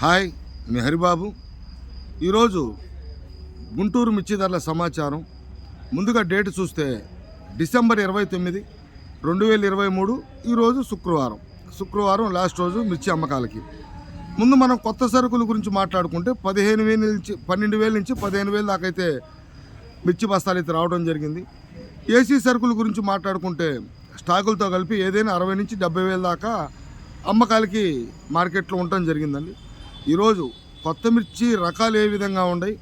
Hi నేను హరిబాబు. ఈరోజు గుంటూరు మిర్చి ధరల సమాచారం. ముందుగా డేట్ చూస్తే డిసెంబర్ ఇరవై తొమ్మిది రెండు వేల ఇరవై మూడు ఈరోజు శుక్రవారం. శుక్రవారం లాస్ట్ రోజు మిర్చి అమ్మకాలకి. ముందు మనం కొత్త సరుకుల గురించి మాట్లాడుకుంటే పదిహేను వేల నుంచి పన్నెండు వేల నుంచి పదిహేను వేల దాకైతే అయితే మిర్చి బస్తాలు అయితే రావడం జరిగింది. ఏసీ సరుకుల గురించి మాట్లాడుకుంటే స్టాకులతో కలిపి ఏదైనా అరవై నుంచి డెబ్బై వేల దాకా అమ్మకాలకి మార్కెట్లో ఉండటం జరిగిందండి. ఈరోజు కొత్త మిర్చి రకాలు ఏ విధంగా ఉన్నాయి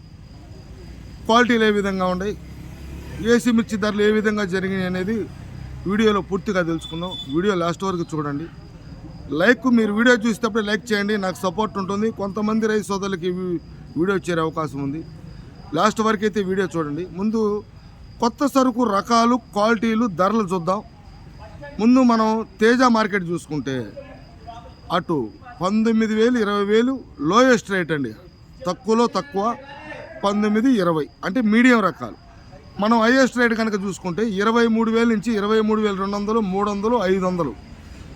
క్వాలిటీలు ఏ విధంగా ఉన్నాయి ఏసీ మిర్చి ధరలు ఏ విధంగా జరిగినాయి అనేది వీడియోలో పూర్తిగా తెలుసుకుందాం. వీడియో లాస్ట్ వరకు చూడండి. లైక్ మీరు వీడియో చూసేటప్పుడు లైక్ చేయండి. నాకు సపోర్ట్ ఉంటుంది. కొంతమంది రైతు సోదరులకి వీ- వీడియో చేరే అవకాశం ఉంది. లాస్ట్ వరకు అయితే వీడియో చూడండి. ముందు కొత్త సరుకు రకాలు క్వాలిటీలు ధరలు చూద్దాం. ముందు మనం తేజ మార్కెట్ చూసుకుంటే అటు పంతొమ్మిది వేలు ఇరవై వేలు లోయెస్ట్ రేట్ అండి. తక్కువలో తక్కువ పంతొమ్మిది ఇరవై. అంటే మీడియం రకాలు. మనం హైయెస్ట్ రేట్ కనుక చూసుకుంటే ఇరవై మూడు వేల నుంచి ఇరవై మూడు వేల రెండు వందలు మూడు వందలు ఐదు వందలు.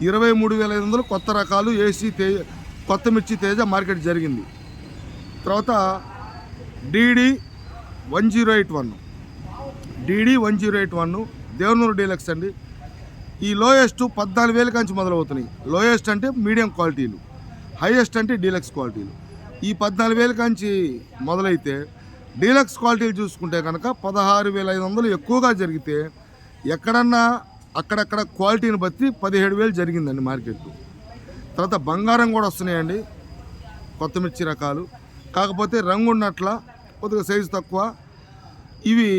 ఇరవై మూడు వేల ఐదు వందలు కొత్త రకాలు ఏసీ తేజ కొత్త మిర్చి తేజ మార్కెట్ జరిగింది. తర్వాత DD one zero eight one. DD one zero eight one Devanuru deluxe అండి. ఈ లోయెస్ట్ పద్నాలుగు వేల కంచి మొదలవుతున్నాయి. లోయెస్ట్ అంటే మీడియం క్వాలిటీలు. హైయెస్ట్ అంటే డీలక్స్ క్వాలిటీలు. ఈ పద్నాలుగు వేల కాంచి మొదలైతే డీలక్స్ క్వాలిటీలు చూసుకుంటే కనుక పదహారు వేల ఐదు వందలు ఎక్కువగా జరిగితే ఎక్కడన్నా అక్కడక్కడ క్వాలిటీని బట్టి పదిహేడు వేలు జరిగిందండి మార్కెట్ తర్వాత బంగారం కూడా వస్తున్నాయండి. కొత్త మిర్చి రకాలు. కాకపోతే రంగు ఉన్నట్ల కొద్దిగా సైజు తక్కువ. ఇవి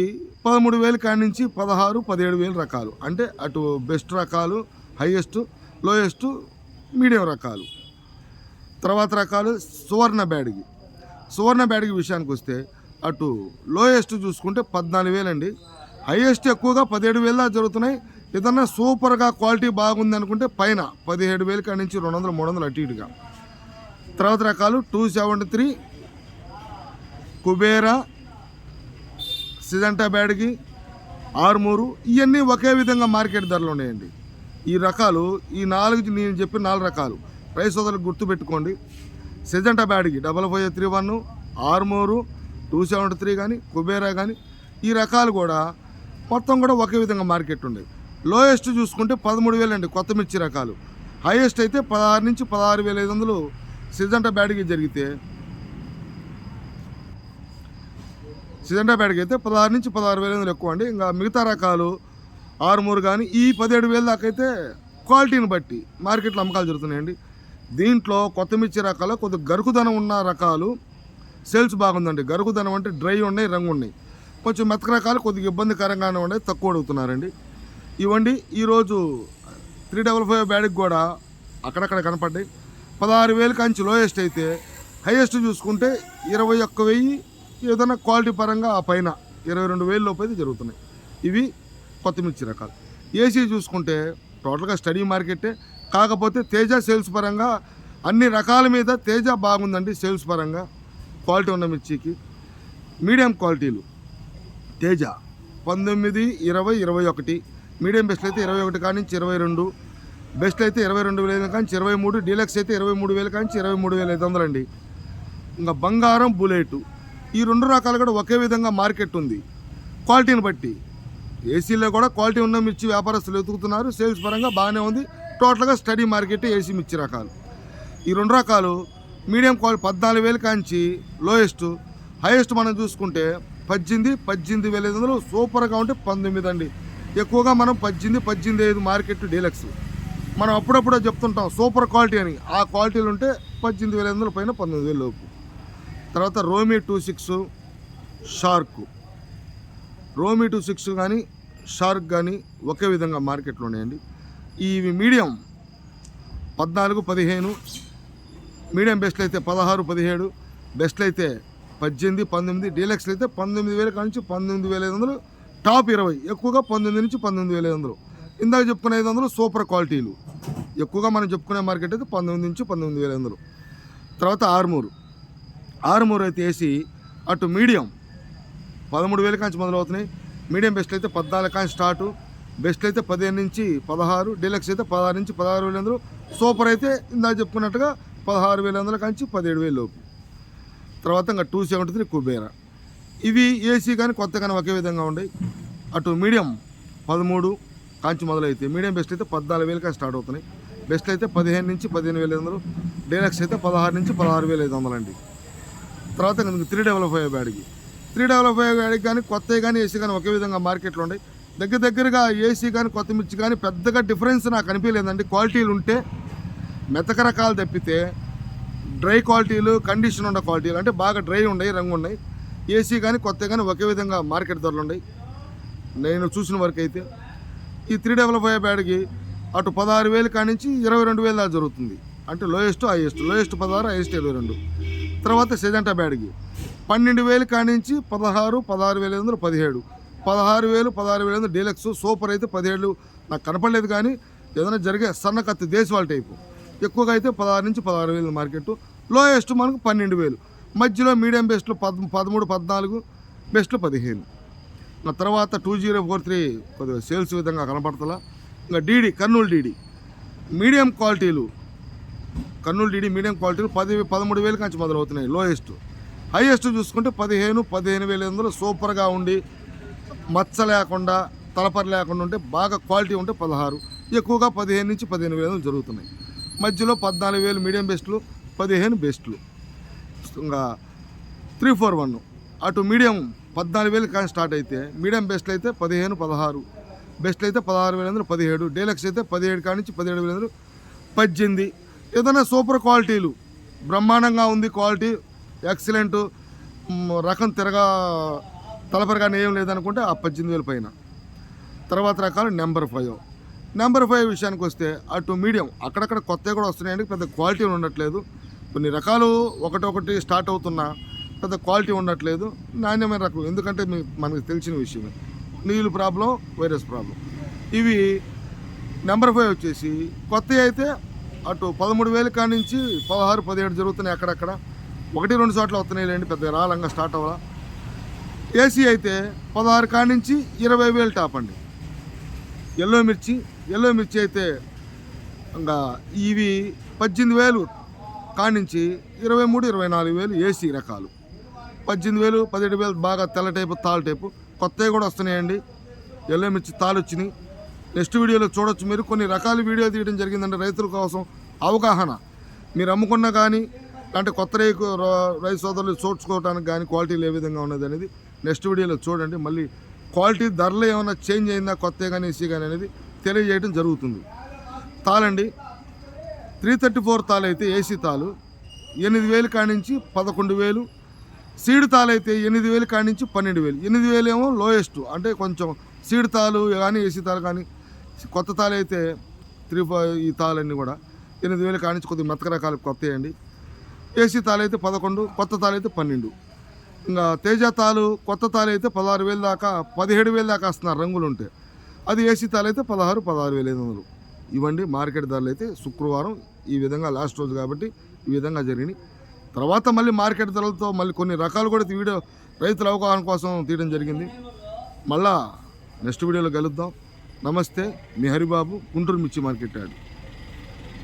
పదమూడు వేలు కాడి నుంచి పదహారు పదిహేడు వేలు రకాలు. అంటే అటు బెస్ట్ రకాలు హైయెస్ట్ లోయెస్ట్ మీడియం రకాలు. తర్వాత రకాలు సువర్ణ బ్యాడ్గి. సువర్ణ బ్యాడ్గి విషయానికి వస్తే అటు లోయెస్ట్ చూసుకుంటే పద్నాలుగు వేలండి. హైయెస్ట్ ఎక్కువగా పదిహేడు వేల జరుగుతున్నాయి. ఏదన్నా సూపర్గా క్వాలిటీ బాగుంది అనుకుంటే పైన పదిహేడు వేలు కాడి నుంచి రెండు వందలు మూడు వందలు అటు ఇటుగా. తర్వాత రకాలు two seventy three Kubera Syngenta బ్యాడ్కి ఆరుమూరు ఇవన్నీ ఒకే విధంగా మార్కెట్ ధరలు ఉన్నాయండి. ఈ రకాలు ఈ నాలుగు నేను చెప్పిన నాలుగు రకాలు. రైస్ సోదరులు గుర్తుపెట్టుకోండి. సిజంట బ్యాడ్కి డబల్ ఫైవ్ త్రీ వన్ ఆరుమూరు టూ సెవెంటీ త్రీ కానీ కుబేరా కానీ ఈ రకాలు కూడా మొత్తం కూడా ఒకే విధంగా మార్కెట్ ఉంది. లోయెస్ట్ చూసుకుంటే పదమూడు వేలు అండి కొత్త మిర్చి రకాలు. హైయెస్ట్ అయితే పదహారు నుంచి పదహారు వేల ఐదు వందలు సిజంటా బ్యాడ్కి జరిగితే సిజంటా బ్యాడ్కి అయితే పదహారు నుంచి పదహారు వేల వందలు ఎక్కువ అండి. ఇంకా మిగతా రకాలు ఆరుమూరు కానీ ఈ పదిహేడు వేల దాకా అయితే క్వాలిటీని బట్టి మార్కెట్లో అమ్మకాలు జరుగుతున్నాయండి. దీంట్లో కొత్త మిర్చి రకాలు కొద్దిగా గరుకుదనం ఉన్న రకాలు. సేల్స్ బాగుందండి. గరుకుదనం అంటే డ్రై ఉన్నాయి రంగు ఉన్నాయి. కొంచెం మెతక రకాలు కొద్దిగా ఇబ్బందికరంగానే ఉన్నాయి. తక్కువ అడుగుతున్నారండి. ఇవ్వండి ఈరోజు త్రీ డబల్ ఫైవ్ బ్యాడ్కి కూడా అక్కడక్కడ కనపడ్డాయి. పదహారు వేలు కంచి లోయెస్ట్ అయితే హైయెస్ట్ చూసుకుంటే ఇరవై ఒక్క వెయ్యి ఏదైనా క్వాలిటీ పరంగా ఆ పైన ఇరవై రెండు వేల లోపు అయితే జరుగుతున్నాయి. ఇవి కొత్తమిర్చి రకాలు. ఏసీ చూసుకుంటే టోటల్గా స్టడీ మార్కెటే. కాకపోతే తేజ సేల్స్ పరంగా అన్ని రకాల మీద తేజ బాగుందండి సేల్స్ పరంగా. క్వాలిటీ ఉన్న మిర్చికి. మీడియం క్వాలిటీలు. తేజ పంతొమ్మిది ఇరవై ఇరవై ఒకటి. మీడియం బెస్ట్ అయితే ఇరవై ఒకటి కానించి ఇరవై రెండు. బెస్ట్ అయితే ఇరవై రెండు వేల కానీ ఇరవై మూడు. డీలక్స్ అయితే ఇరవై మూడు వేల కానీ ఇరవై మూడు వేల ఐదు వందలండి. ఇంకా బంగారం బుల్లెట్. ఈ రెండు రకాలు కూడా ఒకే విధంగా మార్కెట్ ఉంది. క్వాలిటీని బట్టి. ఏసీలో కూడా క్వాలిటీ ఉన్న మిర్చి వ్యాపారస్తులు వెతుకుతున్నారు. సేల్స్ పరంగా బాగానే ఉంది. టోటల్గా స్టడీ మార్కెట్ ఏసీ మిర్చి రకాలు. ఈ రెండు రకాలు మీడియం క్వాలిటీ పద్నాలుగు వేలు కాంచి లోయెస్ట్ హైయెస్ట్ మనం చూసుకుంటే పద్దెనిమిది పద్దెనిమిది వేల ఐదు వందలు సూపర్గా ఉంటే పంతొమ్మిది అండి. ఎక్కువగా మనం పద్దెనిమిది పద్దెనిమిది ఐదు మార్కెట్ డీలక్స్. మనం అప్పుడప్పుడే చెప్తుంటాం సూపర్ క్వాలిటీ అని. ఆ క్వాలిటీలు ఉంటే పద్దెనిమిది వేల ఐదు వందల పైన పంతొమ్మిది వేల లోపు. తర్వాత రోమీ టూ సిక్స్ షార్క్. రోమీ టూ సిక్స్ కానీ షార్క్ కానీ ఒకే విధంగా మార్కెట్లో ఉన్నాయండి. ఇవి మీడియం పద్నాలుగు పదిహేను మీడియం బెస్ట్లు అయితే పదహారు పదిహేడు బెస్ట్లు అయితే పద్దెనిమిది పంతొమ్మిది డీలక్స్లు అయితే పంతొమ్మిది వేల నుంచి పంతొమ్మిది వేల ఐదు వందలు టాప్ ఇరవై ఎక్కువగా పంతొమ్మిది నుంచి పంతొమ్మిది వేల ఐదు వందలు. ఇందాక చెప్పుకునే ఐదు వందలు సూపర్ క్వాలిటీలు. ఎక్కువగా మనం చెప్పుకునే మార్కెట్ అయితే పంతొమ్మిది నుంచి పంతొమ్మిది వేల ఐదు వందలు. తర్వాత ఆరుమూరు. ఆరుమూరు అయితే వేసి అటు మీడియం పదమూడు వేల కాంచి మొదలవుతున్నాయి. మీడియం బెస్ట్లు అయితే పద్నాలుగు కాంచి స్టార్టు. బెస్ట్ అయితే పదిహేను నుంచి పదహారు డీలక్స్ అయితే పదహారు నుంచి పదహారు వేల వందలు సూపర్ అయితే ఇందాక చెప్పుకున్నట్టుగా పదహారు వేల వందల కాంచి పదిహేడు వేలు లోపు. తర్వాత ఇంకా టూ సెవెంటీ త్రీ కుబేరా. ఇవి ఏసీ కానీ కొత్త కానీ ఒకే విధంగా ఉండయి అటు మీడియం పదమూడు కాంచి మొదలైతే మీడియం బెస్ట్ అయితే పద్నాలుగు వేలు కానీ స్టార్ట్ అవుతున్నాయి. బెస్ట్ అయితే పదిహేను నుంచి పదిహేను వేల ఐదు వందలు డీలక్స్ అయితే పదహారు నుంచి పదహారు వేల ఐదు వందలు అండి. తర్వాత ఇంకా త్రీ డెవలప్ అయ్యే బ్యాడ్కి. త్రీ డెవలప్ అయ్యే బ్యాడ్కి కానీ కొత్తవి కానీ ఏసీ కానీ ఒకే విధంగా మార్కెట్లో ఉన్నాయి దగ్గర దగ్గరగా ఏసీ కానీ కొత్త మిర్చి కానీ పెద్దగా డిఫరెన్స్ నాకు అనిపించలేదండి. క్వాలిటీలు ఉంటే మెతక రకాలు తప్పితే డ్రై క్వాలిటీలు కండిషన్ ఉన్న క్వాలిటీలు అంటే బాగా డ్రై ఉన్నాయి రంగు ఉన్నాయి. ఏసీ కానీ కొత్త కానీ ఒకే విధంగా మార్కెట్ ధరలు ఉన్నాయి. నేను చూసిన వరకు అయితే ఈ త్రీ డెవలప్ అయ్యే బ్యాడ్కి అటు పదహారు వేలు కానించి ఇరవై రెండు వేలు దాకా జరుగుతుంది. అంటే లోయెస్ట్ హైయెస్ట్ లోయెస్ట్ పదహారు హైయెస్ట్ ఇరవై రెండు. తర్వాత సెజెంటా బ్యాడ్కి పన్నెండు వేలు కానించి పదహారు పదహారు వేల ఐదు వందలు పదిహేడు. పదహారు వేలు పదహారు వేలు డీలక్స్ సూపర్ అయితే పదిహేడు నాకు కనపడలేదు కానీ ఏదైనా జరిగే సన్నకత్తి దేశవాళ టైపు. ఎక్కువగా అయితే పదహారు నుంచి పదహారు వేలు మార్కెట్ లోయెస్ట్ మనకు పన్నెండు వేలు. మధ్యలో మీడియం బెస్ట్లో పద్ పదమూడు పద్నాలుగు బెస్ట్లో పదిహేను. నా తర్వాత టూ జీరో ఫోర్ త్రీ కొద్దిగా సేల్స్ విధంగా కనపడతలా. ఇంకా డీడీ కర్నూలు డీడీ. మీడియం క్వాలిటీలు కర్నూలు డీడీ మీడియం క్వాలిటీలు పది పదమూడు వేలు కంచి మొదలవుతున్నాయి లోయెస్ట్. హైయెస్ట్ చూసుకుంటే పదిహేను పదిహేను వేల ఐదు సూపర్గా ఉండి మచ్చ లేకుండా తలపరి లేకుండా ఉంటే బాగా క్వాలిటీ ఉంటే పదహారు. ఎక్కువగా పదిహేను నుంచి పదిహేను వేలు వందలు జరుగుతున్నాయి. మధ్యలో పద్నాలుగు వేలు మీడియం బెస్ట్లు పదిహేను బెస్ట్లు. ఇంకా త్రీ ఫోర్ వన్. అటు మీడియం పద్నాలుగు వేలు కానీ స్టార్ట్ అయితే మీడియం బెస్ట్లు అయితే పదిహేను పదహారు. బెస్ట్లు అయితే పదహారు వేల వందలు పదిహేడు. డీలక్స్ అయితే పదిహేడు కాడి నుంచి పదిహేడు వేల వందలు పద్దెనిమిది. ఏదైనా సూపర్ క్వాలిటీలు బ్రహ్మాండంగా ఉంది క్వాలిటీ ఎక్సలెంట్ రకం తిరగా తలపరగా ఏం లేదనుకుంటే ఆ పద్దెనిమిది వేల పైన. తర్వాత రకాలు నెంబర్ ఫైవ్. నెంబర్ ఫైవ్ విషయానికి వస్తే అటు మీడియం అక్కడక్కడ కొత్తవి కూడా వస్తున్నాయండి పెద్ద క్వాలిటీ ఉండట్లేదు. కొన్ని రకాలు ఒకటొకటి స్టార్ట్ అవుతున్నా పెద్ద క్వాలిటీ ఉండట్లేదు నాణ్యమైన రకం. ఎందుకంటే మీ మనకు తెలిసిన విషయమే నీళ్ళు ప్రాబ్లం వైరస్ ప్రాబ్లం. ఇవి నెంబర్ ఫైవ్ వచ్చేసి కొత్తవి అయితే అటు పదమూడు వేలు కాడి నుంచి పదహారు పదిహేడు జరుగుతున్నాయి అక్కడక్కడ. ఒకటి రెండు చోట్ల వస్తున్నాయి లేండి పెద్ద రాలంగా స్టార్ట్ అవ్వాలా. ఏసీ అయితే పదహారు కాడి నుంచి ఇరవై వేలు టాప్ అండి. ఎల్లో మిర్చి ఎల్లో మిర్చి అయితే ఇంకా ఇవి పద్దెనిమిది వేలు కానించి ఇరవై మూడు ఇరవై నాలుగు వేలు ఏసీ రకాలు. పద్దెనిమిది వేలు పదిహేడు వేలు బాగా తెల్ల టైపు తాళ్ళ టైపు. కొత్తవి కూడా వస్తున్నాయండి. ఎల్లో మిర్చి తాళ్ళు వచ్చినాయి. నెక్స్ట్ వీడియోలో చూడొచ్చు మీరు. కొన్ని రకాల వీడియో తీయడం జరిగిందంటే రైతుల కోసం అవగాహన. మీరు అమ్ముకున్నా కానీ అంటే కొత్త రైతు రైతు సోదరులు చూసుకోవడానికి కానీ క్వాలిటీలు ఏ విధంగా ఉన్నది అనేది నెక్స్ట్ వీడియోలో చూడండి. మళ్ళీ క్వాలిటీ ధరలు ఏమైనా చేంజ్ అయిందా కొత్త కానీ ఏసీ కానీ అనేది తెలియజేయడం జరుగుతుంది. తాళండి. త్రీ థర్టీ ఫోర్ తాలు అయితే ఏసీ తాలు ఎనిమిది వేలు కానించి పదకొండు వేలు. సీడ్ తాలు అయితే ఎనిమిది వేలు కానించి పన్నెండు వేలు. ఎనిమిది వేలు ఏమో లోయెస్ట్. అంటే కొంచెం సీడ్ తాలు కానీ ఏసీ తాలు కానీ కొత్త తాలు అయితే త్రీ ఫైవ్ ఈ తాళన్నీ కూడా ఎనిమిది వేలు కానించి కొద్దిగా మెత్తక రకాలు కొత్త వేయండి. ఏసీ తాళైతే పదకొండు కొత్త తాళైతే అయితే పన్నెండు. తేజ తాలు కొత్త తాలు అయితే పదహారు వేలు దాకా పదిహేడు వేలు దాకా వస్తున్నారు రంగులు ఉంటే. అది ఏసీ తాలు అయితే పదహారు పదహారు వేల ఐదు వందలు. ఇవ్వండి మార్కెట్ ధరలు అయితే శుక్రవారం ఈ విధంగా లాస్ట్ రోజు కాబట్టి ఈ విధంగా జరిగినాయి. తర్వాత మళ్ళీ మార్కెట్ ధరలతో మళ్ళీ కొన్ని రకాలు కూడా వీడియో రైతుల అవగాహన కోసం తీయడం జరిగింది. మళ్ళా నెక్స్ట్ వీడియోలో కలుద్దాం. నమస్తే మీ హరిబాబు గుంటూరు మిర్చి మార్కెట్ యాడ్.